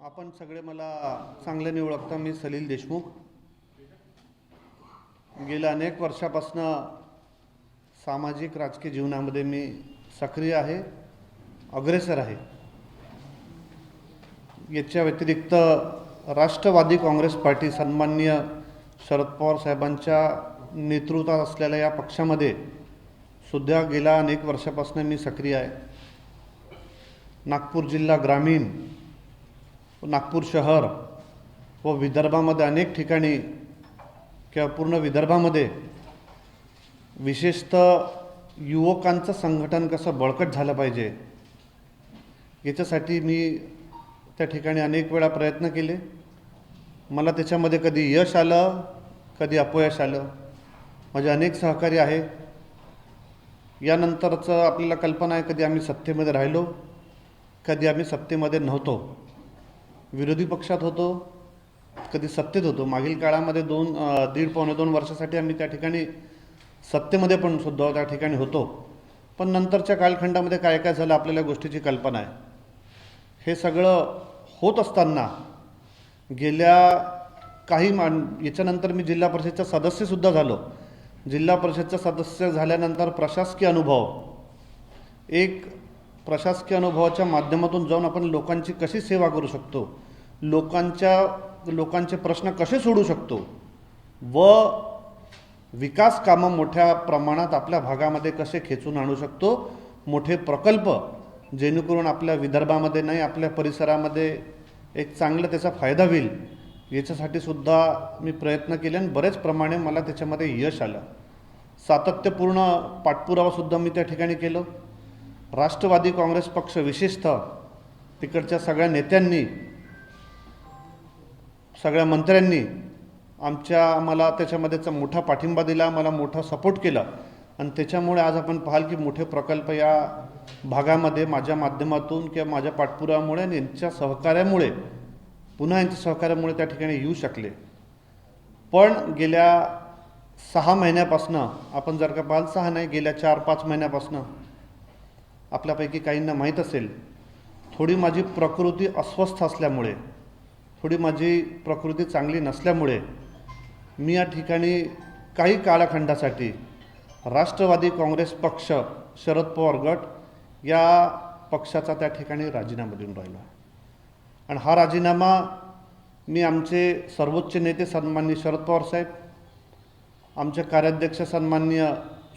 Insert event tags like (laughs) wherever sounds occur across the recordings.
आपण सगळे मला चांगल्याने ओळखता मी सलील देशमुख. गेल्या अनेक वर्षापासून सामाजिक राजकीय जीवनामध्ये मी सक्रिय आहे अग्रेसर आहे. याच्या व्यतिरिक्त राष्ट्रवादी काँग्रेस पार्टी सन्माननीय शरद पवार साहेबांच्या नेतृत्वात असलेल्या या पक्षामध्ये सुद्धा गेल्या अनेक वर्षापासून मी सक्रिय आहे. नागपूर जिल्हा ग्रामीण नागपूर शहर व विदर्भामध्ये अनेक ठिकाणी किंवा पूर्ण विदर्भामध्ये विशेषतः युवकांचं संघटन कसं बळकट झालं पाहिजे याच्यासाठी मी त्या ठिकाणी अनेक वेळा प्रयत्न केले. मला त्याच्यामध्ये कधी यश आलं कधी अपयश आलं. माझे अनेक सहकारी आहे. यानंतरचं आपल्याला कल्पना आहे कधी आम्ही सत्तेमध्ये राहिलो कधी आम्ही सत्तेमध्ये नव्हतो. विरोधी पक्षात होतो कधी सत्तेत होतो. मागील काळामध्ये दोन दीड पावणे दोन वर्षासाठी आम्ही त्या ठिकाणी सत्तेमध्ये पण सुद्धा त्या ठिकाणी होतो. पण नंतरच्या कालखंडामध्ये काय काय झालं आपल्याला गोष्टीची कल्पना आहे. हे सगळं होत असताना गेल्या काही मान याच्यानंतर मी जिल्हा परिषदचा सदस्यसुद्धा झालो. जिल्हा परिषदचा सदस्य झाल्यानंतर प्रशासकीय अनुभव. एक प्रशासकीय अनुभवाच्या माध्यमातून जाऊन आपण लोकांची कशी सेवा करू शकतो? लोकांच्या लोकांचे प्रश्न कसे सोडू शकतो? व विकास कामं मोठ्या प्रमाणात आपल्या भागामध्ये कसे खेचून आणू शकतो? मोठे प्रकल्प जेणेकरून आपल्या विदर्भामध्ये नाही आपल्या परिसरामध्ये एक चांगलं त्याचा फायदा होईल याच्यासाठी सुद्धा मी प्रयत्न केले आणि बरेच प्रमाणे मला त्याच्यामध्ये यश आलं. सातत्यपूर्ण पाठपुरावासुद्धा मी त्या ठिकाणी केलं. राष्ट्रवादी काँग्रेस पक्ष विशेषतः तिकडच्या सगळ्या नेत्यांनी सगळ्या मंत्र्यांनी आमच्या आम्हाला त्याच्यामध्येच मोठा पाठिंबा दिला मला मोठा सपोर्ट केला. आणि त्याच्यामुळे आज आपण पाहाल की मोठे प्रकल्प या भागामध्ये माझ्या माध्यमातून किंवा माझ्या पाठपुरामुळे आणि यांच्या सहकार्यामुळे पुन्हा यांच्या सहकार्यामुळे त्या ठिकाणी येऊ शकले. पण गेल्या सहा महिन्यापासनं आपण जर का पाहाल सहा नाही गेल्या चार पाच महिन्यापासनं आपल्यापैकी काहींना माहीत असेल थोडी माझी प्रकृती अस्वस्थ असल्यामुळे थोडी माझी प्रकृती चांगली नसल्यामुळे मी या ठिकाणी काही काळखंडासाठी राष्ट्रवादी काँग्रेस पक्ष शरद पवार गट या पक्षाचा त्या ठिकाणी राजीनामा देऊन राहिला आणि हा राजीनामा मी आमचे सर्वोच्च नेते सन्माननीय शरद पवार साहेब आमचे कार्याध्यक्ष सन्माननीय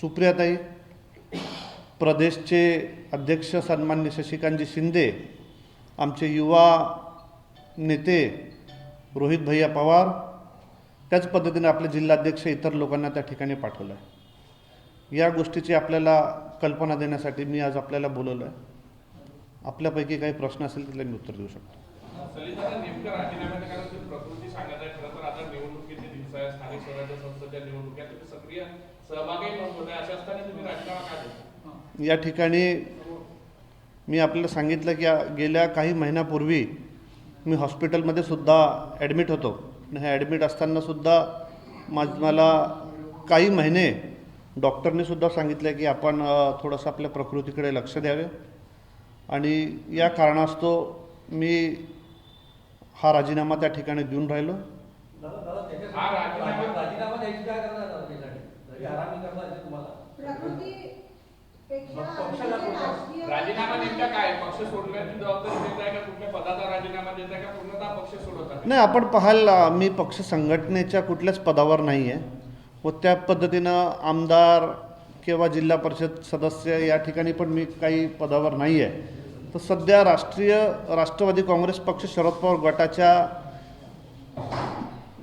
सुप्रियाताई प्रदेशचे अध्यक्ष सन्मान्य शशिकांतजी शिंदे आमचे युवा नेते रोहित भैया पवार त्याच पद्धतीने आपले जिल्हाध्यक्ष इतर लोकांना त्या ठिकाणी पाठवलं आहे या गोष्टीची आपल्याला कल्पना देण्यासाठी मी आज आपल्याला बोलवलं आहे आपल्यापैकी काही प्रश्न असेल त्याला मी उत्तर देऊ शकतो. आहे. निवडणुकीत या ठिकाणी मी आपल्याला सांगितलं की गेल्या काही महिन्यापूर्वी मी हॉस्पिटलमध्ये सुद्धा ॲडमिट होतो. आणि हे ॲडमिट असतानासुद्धा माझ मला काही महिने डॉक्टरने सुद्धा सांगितलं की आपण थोडंसं आपल्या प्रकृतीकडे लक्ष द्यावे. आणि या कारणास्तव मी हा राजीनामा त्या ठिकाणी देऊन राहिलो. हा राजीनामा पक्षाला म्हणजे कोणता? राजकीय- राजीनामा नेमका काय? पक्ष सोडण्याची जबाबदारी देत आहे का? कुठल्या पदाचा राजीनामा देत आहे का? पूर्णतः पक्ष सोडत आहे नाही आपण पाहाल मी पक्ष संघटनेच्या कुठल्याच पदावर नाही आहे व त्या पद्धतीनं आमदार किंवा जिल्हा परिषद सदस्य या ठिकाणी पण मी काही पदावर नाही आहे तर सध्या राष्ट्रीय राष्ट्रवादी काँग्रेस पक्ष शरद पवार गटाच्या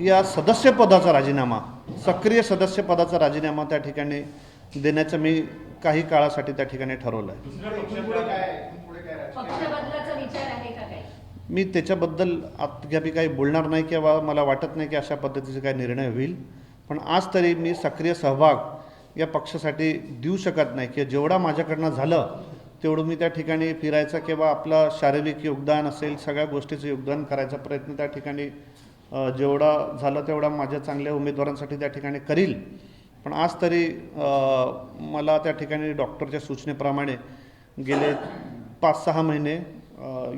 या सदस्यपदाचा राजीनामा सक्रिय सदस्यपदाचा राजीनामा त्या ठिकाणी देण्याचं मी काही काळासाठी त्या ठिकाणी ठरवलं आहे. पक्ष बदलाचा विचार आहे का काही? मी त्याच्याबद्दल अद्याप काही बोलणार नाही किंवा मला वाटत नाही की अशा पद्धतीचे काही निर्णय होईल. पण आज तरी मी सक्रिय सहभाग या पक्षासाठी देऊ शकत नाही की जेवढा माझ्याकडनं झालं तेवढं मी त्या ठिकाणी फिरायचा किंवा आपलं शारीरिक योगदान असेल सगळ्या गोष्टीचं योगदान करायचा प्रयत्न त्या ठिकाणी जेवढा झालं तेवढा माझ्या चांगल्या उमेदवारांसाठी त्या ठिकाणी करील. पण आज तरी मला त्या ठिकाणी डॉक्टरच्या सूचनेप्रमाणे गेले पाच सहा महिने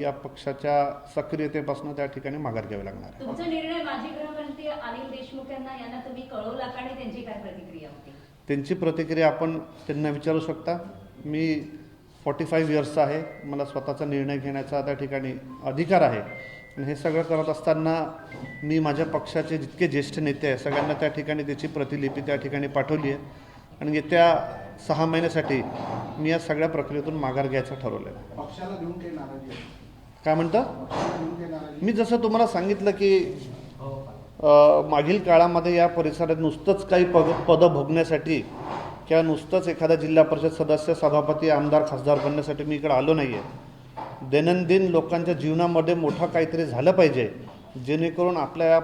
या पक्षाच्या सक्रियतेपासून त्या ठिकाणी माघार घ्यावी लागणार आहे. तुमचा निर्णय माजी गृहमंत्री अनिल देशमुख यांना यांना तुम्ही कळवला का आणि त्यांची काय प्रतिक्रिया होती? त्यांची प्रतिक्रिया आपण त्यांना विचारू शकता. मी फॉर्टी फाईव्ह इयर्सचा आहे. मला स्वतःचा निर्णय घेण्याचा त्या ठिकाणी अधिकार आहे. हे सगळं करत असताना मी माझ्या पक्षाचे जितके ज्येष्ठ नेते आहे सगळ्यांना त्या ठिकाणी त्याची प्रतिलिपी त्या ठिकाणी पाठवली आहे. आणि येत्या सहा महिन्यासाठी मी या सगळ्या प्रक्रियेतून माघार घ्यायचं ठरवलं आहे? काय म्हणतं? मी जसं तुम्हाला सांगितलं की अ, मागील काळामध्ये या परिसरात नुसतंच काही पद पदं भोगण्यासाठी किंवा नुसतंच एखादा जिल्हा परिषद सदस्य सभापती आमदार खासदार बनण्यासाठी मी इकडे आलो नाही आहे दैनंदिन लोकांच्या जीवनामध्ये मोठा काहीतरी झालं पाहिजे जेणेकरून आपल्या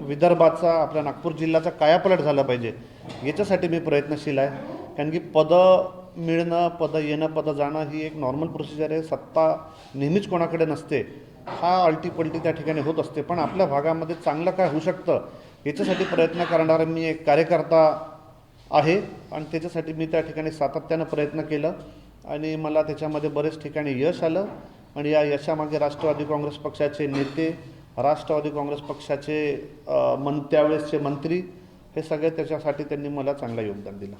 विदर्भाचा आपल्या नागपूर जिल्ह्याचा कायापलट झाला पाहिजे. याच्यासाठी मी प्रयत्नशील आहे. कारण की पदं मिळणं पदं येणं पदं जाणं ही एक नॉर्मल प्रोसिजर आहे. सत्ता नेहमीच कोणाकडे नसते. हा अल्टीपल्टी त्या ठिकाणी होत असते. पण आपल्या भागामध्ये चांगलं काय होऊ शकतं याच्यासाठी प्रयत्न करणारा मी एक कार्यकर्ता आहे. आणि त्याच्यासाठी मी त्या ठिकाणी सातत्यानं प्रयत्न केलं. आणि मला त्याच्यामध्ये बरेच ठिकाणी यश आलं. आणि या यशामागे राष्ट्रवादी काँग्रेस पक्षाचे नेते राष्ट्रवादी काँग्रेस पक्षाचे मन त्यावेळेसचे मंत्री हे सगळे त्याच्यासाठी त्यांनी मला चांगलं योगदान दिलं.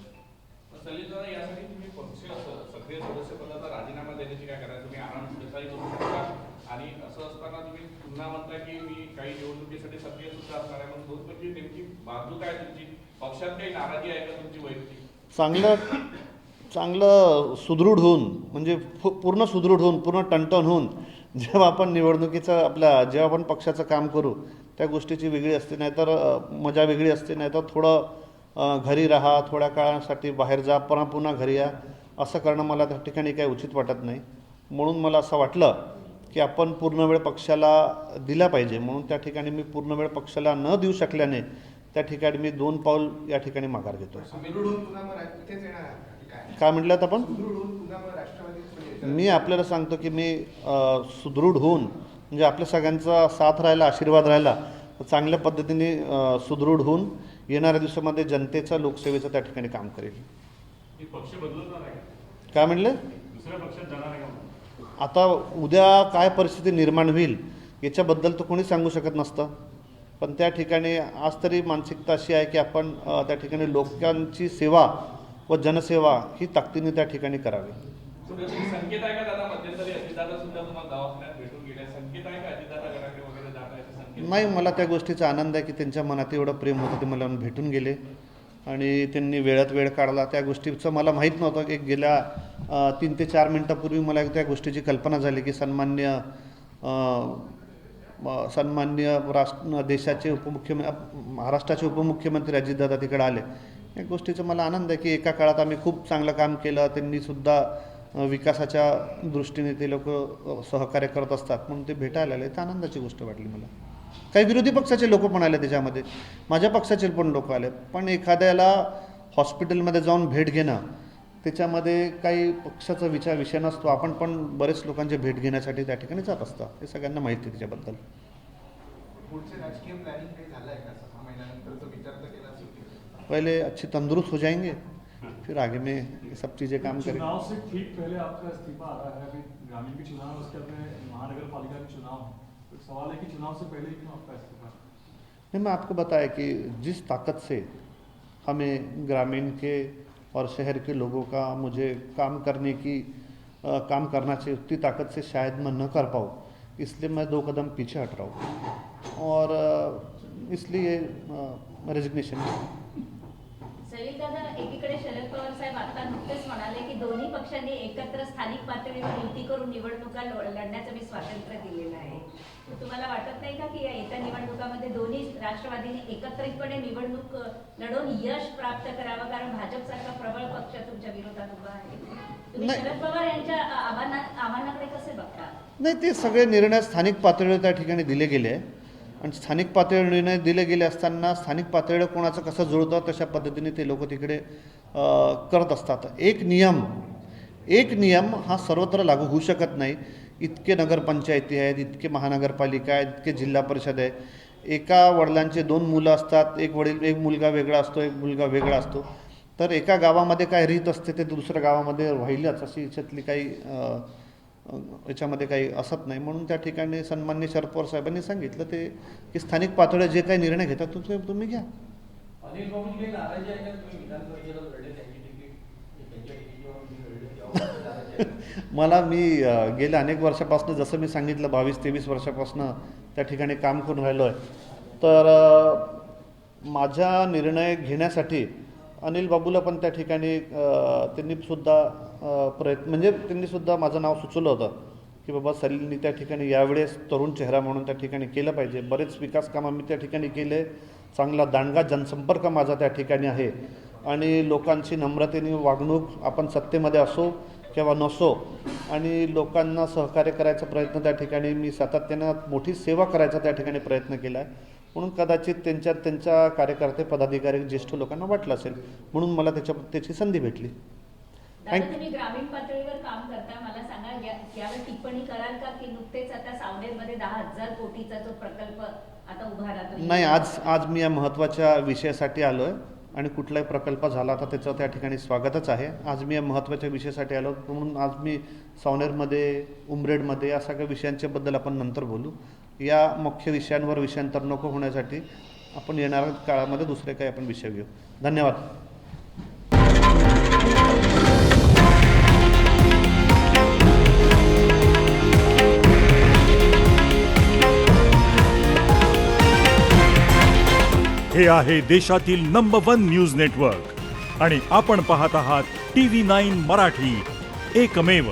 चांगलं चांगलं सुदृढ होऊन म्हणजे फु- पूर्ण सुदृढ होऊन पूर्ण टणटण होऊन (laughs) जेव्हा आपण निवडणुकीचं आपल्या जेव्हा आपण पक्षाचं काम करू त्या गोष्टीची वेगळी असते नाहीतर मजा वेगळी असते नाहीतर थोडं घरी राहा थोड्या काळासाठी बाहेर जा पुन्हा पुन्हा घरी या असं करणं मला त्या ठिकाणी काही उचित वाटत नाही. म्हणून मला असं वाटलं की आपण पूर्ण वेळ पक्षाला दिला पाहिजे म्हणून त्या ठिकाणी मी पूर्ण वेळ पक्षाला न देऊ शकल्याने त्या ठिकाणी मी दोन पाऊल या ठिकाणी माघार घेतो काय काय म्हटलं आपण? मी आपल्याला सांगतो की मी सुदृढ होऊन म्हणजे आपल्या सगळ्यांचा साथ राहिला आशीर्वाद राहिला चांगल्या पद्धतीने सुदृढ होऊन येणाऱ्या दिवसामध्ये जनतेचं लोकसेवेचं त्या ठिकाणी काम करेल? काय का आता उद्या काय परिस्थिती निर्माण होईल याच्याबद्दल तर कोणी सांगू शकत नसतं. पण त्या ठिकाणी आज तरी मानसिकता अशी आहे की आपण त्या ठिकाणी लोकांची सेवा व जनसेवा ही ताकदीने त्या ठिकाणी करावी. नाही मला त्या गोष्टीचा आनंद आहे की त्यांच्या मनात एवढं प्रेम होतं ते मला भेटून गेले. आणि त्यांनी वेळात वेळ काढला. त्या गोष्टीचं मला माहीत नव्हतं. की गेल्या तीन ते चार मिनटापूर्वी मला त्या गोष्टीची कल्पना झाली की सन्मान्य सन्मान्य राष्ट्र देशाचे उपमुख्यमं महाराष्ट्राचे उपमुख्यमंत्री अजितदादा तिकडे आले. या गोष्टीचा मला आनंद आहे की एका काळात आम्ही खूप चांगलं काम केलं. त्यांनीसुद्धा विकासाच्या दृष्टीने ते लोक सहकार्य करत असतात. म्हणून ते भेटायला आले तर आनंदाची गोष्ट वाटली मला. काही विरोधी पक्षाचे लोक पण आले त्याच्यामध्ये. माझ्या पक्षाचे पण लोक आले. पण एखाद्याला हॉस्पिटलमध्ये जाऊन भेट घेणं त्याच्यामध्ये काही पक्षाचा विचार विषय नसतो. आपण पण बरेच लोकांचे भेट घेण्यासाठी त्या ठिकाणी जात असतं हे सगळ्यांना माहिती आहे त्याच्याबद्दल. पहले अच्छे तंदुरुस्त हो जाएँगे फिर आगे में ये सब चीज़ें काम करेंगे। चुनाव से ठीक पहले आपका इस्तीफा आ रहा है अभी ग्रामीण के चुनाव उसके बाद महानगर पालिका के चुनाव तो सवाल है कि चुनाव से पहले क्यों आपका इस्तीफा? नहीं मैं आपको बताया कि जिस ताकत से हमें ग्रामीण के और शहर के लोगों का मुझे काम करने की अ, काम करना चाहिए उतनी ताकत से शायद मैं न कर पाऊँ इसलिए मैं दो कदम पीछे हट रहा हूँ। और इसलिए रेजिग्नेशन सलील दादा एकीकडे शरद पवार साहेब आता नुकतेच म्हणाले की दोन्ही पक्षांनी एकत्र स्थानिक पातळीवर युती करून निवडणुका लढण्याचं मी स्वातंत्र्य दिलेलं आहे. तुम्हाला वाटत नाही का की या येत्या निवडणुकामध्ये दोन्ही राष्ट्रवादीने एकत्रितपणे निवडणूक लढवून यश प्राप्त करावं? कारण भाजपसारखा प्रबळ पक्ष तुमच्या विरोधात उभा आहे. तुम्ही नाही. शरद पवार यांच्या आव्हाना आव्हानाकडे कसे बघता? नाही ते सगळे निर्णय स्थानिक पातळीवर त्या ठिकाणी दिले गेले. आणि स्थानिक पातळीवर निर्णय दिले गेले असताना स्थानिक पातळीवर कोणाचं कसं जुळतं तशा पद्धतीने ते लोक तिकडे करत असतात. एक नियम एक नियम हा सर्वत्र लागू होऊ शकत नाही. इतके नगरपंचायती आहेत इतके महानगरपालिका आहेत इतके जिल्हा परिषद आहे. एका वडिलांचे दोन मुलं असतात एक वडील एक मुलगा वेगळा असतो एक मुलगा वेगळा असतो. तर एका गावामध्ये काय रीत असते ते दुसऱ्या गावामध्ये राहिलंच अशी याच्यातली काही याच्यामध्ये काही असत नाही. म्हणून त्या ठिकाणी सन्मान्य शरद पवार साहेबांनी सांगितलं ते की स्थानिक पातळीवर जे काही निर्णय घेतात तुमचे तुम्ही घ्या. का? (laughs) मला मी गेल्या अनेक वर्षापासून जसं मी सांगितलं बावीस तेवीस वर्षापासून त्या ठिकाणी काम करून राहिलो आहे तर माझा निर्णय घेण्यासाठी अनिल बाबूला पण त्या ठिकाणी त्यांनीसुद्धा त्यांनी सुद्धा प्रयत्न म्हणजे त्यांनी सुद्धा माझं नाव सुचवलं होतं की बाबा सलीलनी त्या ठिकाणी यावेळेस तरुण चेहरा म्हणून त्या ठिकाणी केलं पाहिजे. बरेच विकास कामं मी त्या ठिकाणी केले. चांगला दांडगा जनसंपर्क माझा त्या ठिकाणी आहे. आणि लोकांची नम्रतेने वागणूक आपण सत्तेमध्ये असो किंवा नसो आणि लोकांना सहकार्य करायचा प्रयत्न त्या ठिकाणी मी सातत्यानं मोठी सेवा करायचा त्या ठिकाणी प्रयत्न केला. आहे म्हणून कदाचित त्यांच्या त्यांच्या कार्यकर्ते पदाधिकारी ज्येष्ठ लोकांना वाटलं असेल. म्हणून मला त्याच्या त्याची संधी भेटली. तुम्ही ग्रामीण पातळीवर काम करता मला सांगा यावर टिप्पणी कराल का की नुकतेच आता सावनेरमध्ये दहा हजार कोटीचा जो प्रकल्प आता उभारा तुम्ही नाही आज आज मी या महत्त्वाच्या विषयासाठी आलो आहे आणि कुठलाही प्रकल्प झाला तर त्याचं त्या ठिकाणी स्वागतच आहे. आज मी या महत्त्वाच्या विषयासाठी आलो म्हणून आज मी सावनेरमध्ये उमरेडमध्ये या सगळ्या विषयांच्याबद्दल आपण नंतर बोलू. या मुख्य विषयांवर विषयांतर नको होण्यासाठी आपण येणाऱ्या काळामध्ये दुसरे काही आपण विषय घेऊ. धन्यवाद. हे आहे देशातील नंबर वन न्यूज नेटवर्क आणि आपण पाहत आहात टी व्ही नाईन मराठी. एकमेव